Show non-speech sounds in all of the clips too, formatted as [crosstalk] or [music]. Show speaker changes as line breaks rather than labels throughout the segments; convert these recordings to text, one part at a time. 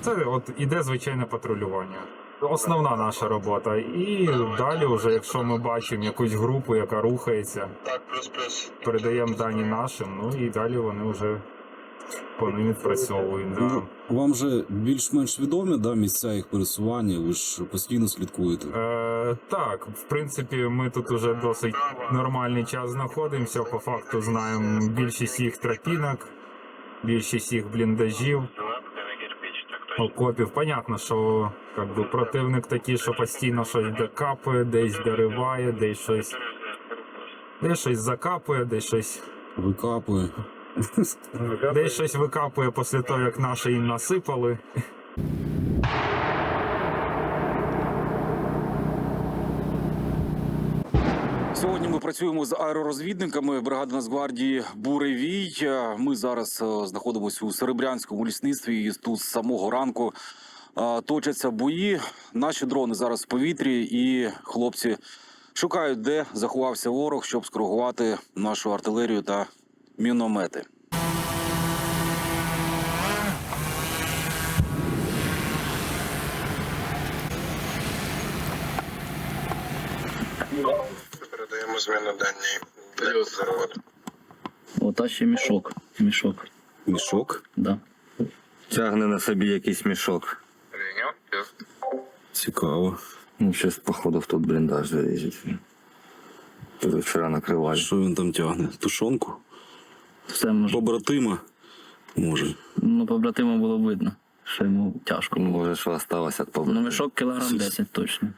Це от іде звичайне патрулювання. Основна наша робота. І далі, вже, якщо ми бачимо якусь групу, яка рухається,
Так,
передаємо дані нашим, ну і далі вони вже по ним відпрацьовують. Да.
Ну, Вам же більш-менш відомі да, місця їх пересування, ви ж постійно слідкуєте.
Е, так, в принципі, ми тут уже досить нормальний час знаходимося. По факту знаємо більшість їх тропінок, більшість їх бліндажів, окопів. Понятно, що как би, противник такий, що постійно щось докапує, десь дориває, десь щось, десь щось закапує, десь щось,
Викапує.
Десь щось викапує після того, як наші їм насипали.
Сьогодні ми працюємо з аеророзвідниками бригади Нацгвардії Буревій. Ми зараз е, знаходимося у Серебрянському лісництві. І тут з самого ранку е, точаться бої. Наші дрони зараз в повітрі, і хлопці шукають, де заховався ворог, щоб скоригувати нашу артилерію та міномети.
Передаємо зміну дані заводу.
Ота ще мішок. Мішок,
Мішок.
да.
Тягне на собі якийсь мішок.
Прийняв?
Цікаво.
Ну, щось, походу, в тут бліндаж залізуть. Тут вчора накривали.
Що він там тягне? Тушонку?
Все може.
Побратима? Може.
Ну, побратима було видно, що йому тяжко було.
Може, що осталося від
Ну, мішок кілограм [laughs] 10 точно.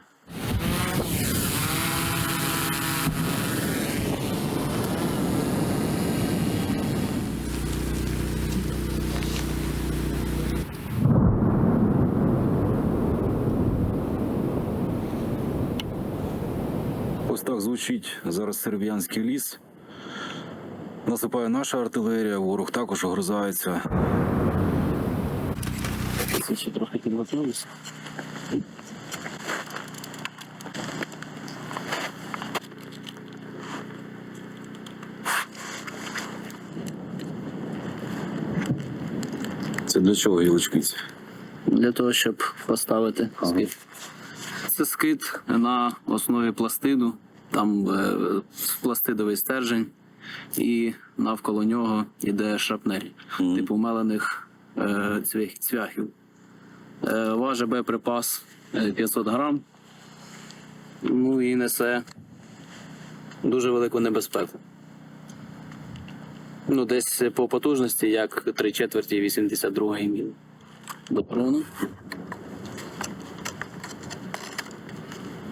Ось так звучить зараз Сереб'янський ліс. Насипає наша артилерія, ворог також огризається.
Це ще трохи підготувалися.
Це для чого гілочки? ці?
Для того, щоб поставити скид. Це скид на основі пластиду. Там е, пластидовий стержень, і навколо нього йде шрапнель, типу мелених е, цвях- цвяхів. Е, важить боєприпас е, 500 грам. Ну і несе дуже велику небезпеку. Ну, десь по потужності, як 3 четверті 82 міни. Допровно.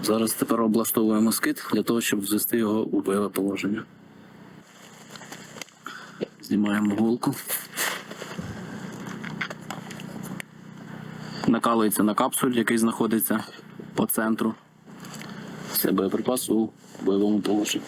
Зараз тепер облаштовуємо скид для того, щоб ввести його у бойове положення. Знімаємо голку. Накалується на капсуль, який знаходиться по центру. Це боєприпас у бойовому положенні.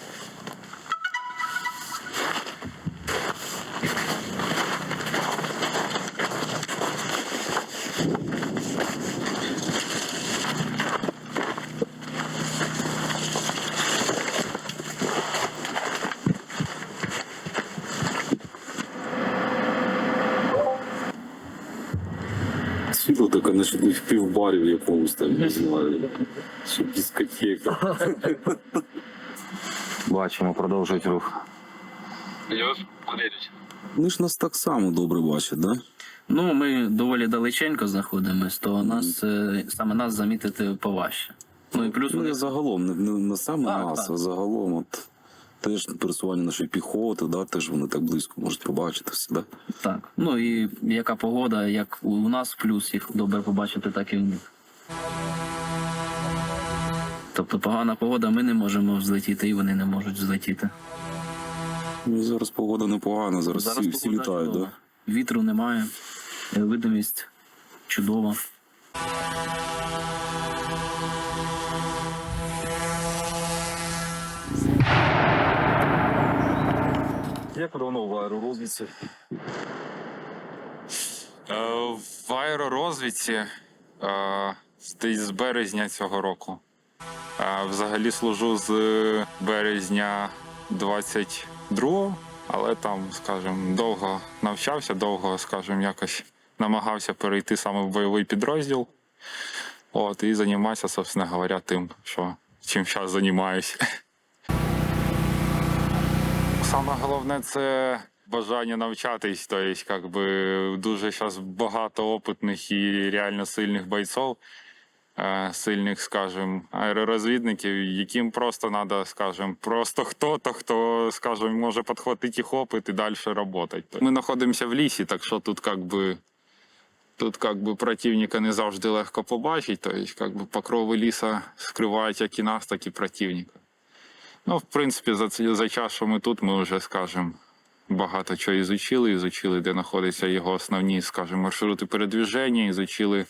Світло таке, наче в півбарі в якомусь там, не знаю. Чи дискотека.
Бачимо, продовжують рух.
Вони ж нас так само добре бачать, да?
Ну, ми доволі далеченько знаходимось, то нас е, саме нас замітити поважче. Ну і плюс
Ну,
вони
не загалом, не, не, не саме
Так,
нас,
так.
а загалом. От, теж пересування нашої піхоти, да, теж вони так близько можуть побачити все, да?
Так. Ну і яка погода, як у нас плюс їх добре побачити, так і в них. Тобто погана погода, ми не можемо взлетіти, і вони не можуть взлетіти.
Ну, зараз погода непогана, зараз, всі, всі літають,
чудова.
да?
Вітру немає, видимість чудова.
Як давно в аеророзвідці?
Е, В аеророзвідці
е, десь з березня цього року. Е, Взагалі служу з березня 22-го, але там, скажімо, довго навчався, довго, скажімо, якось намагався перейти саме в бойовий підрозділ. От, і займаюся, собственно говоря, тим, що чим зараз займаюся. Саме головне це бажання навчатись. Тобто, як би дуже зараз багато опитних і реально сильних бойців, е, сильних, скажімо, аеророзвідників, яким просто треба, скажімо, просто хто-то, хто, скажімо, може підхватити їх опит і далі працювати. Ми знаходимося в лісі, так що тут як би. Тут как бы противника не завжди легко побачити, то есть, как бы покрови ліса скривають як і нас, так і противника. Ну, в принципі, за, за час, що ми тут, ми вже, скажімо, багато чого ізучили, ізучили, де знаходяться його основні, скажімо, маршрути передвіження, ізучили,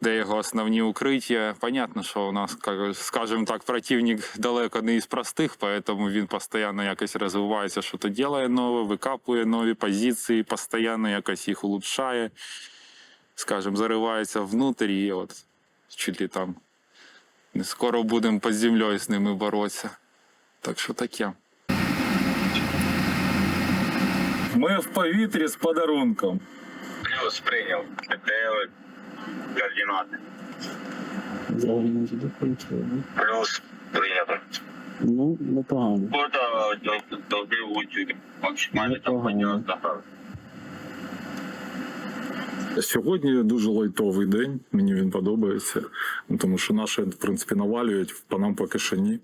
де його основні укриття. Понятно, що у нас, скажімо так, противник далеко не із простих, поэтому він постійно якось розвивається, що то робить нове, викапує нові позиції, постійно якось їх улучшає, скажімо, заривається внутрь і от чуть там не скоро будемо під землею з ними боротися. Так що таке.
Ми в повітрі з подарунком.
Плюс прийняв. ТТЛ координати. Плюс прийнято.
Ну, непогано.
Фото долги учуть. Максимально там поділити забрав.
Сьогодні дуже лайтовий день. Мені він подобається, ну, тому що наші, в принципі, навалюють, по нам поки що ні.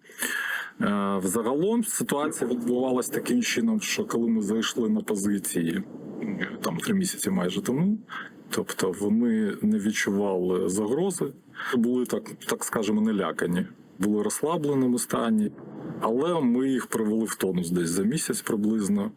Е, Взагалом ситуація відбувалася таким чином, що коли ми зайшли на позиції е, там три місяці майже тому, тобто вони не відчували загрози, були так, так скажемо, налякані, були розслабленому стані, але ми їх привели в тонус десь за місяць приблизно.